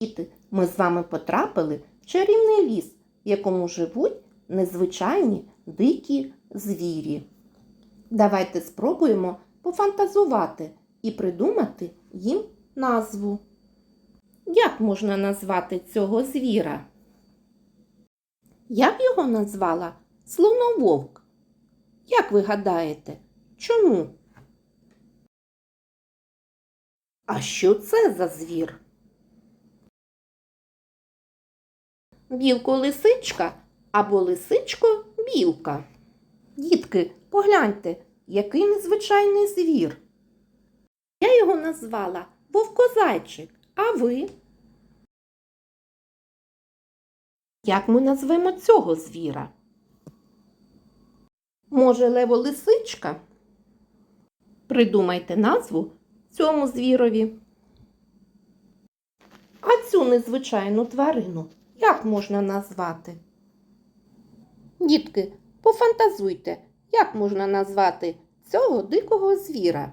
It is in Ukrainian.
Діти, ми з вами потрапили в чарівний ліс, в якому живуть незвичайні дикі звірі. Давайте спробуємо пофантазувати і придумати їм назву. Як можна назвати цього звіра? Я б його назвала слонововк. Як ви гадаєте, чому? А що це за звір? Білко-лисичка або лисичко-білка. Дітки, погляньте, який незвичайний звір. Я його назвала вовкозайчик, а ви? Як ми назвемо цього звіра? Може, лево-лисичка? Придумайте назву цьому звірові. А цю незвичайну тварину як можна назвати? Дітки, пофантазуйте, як можна назвати цього дикого звіра?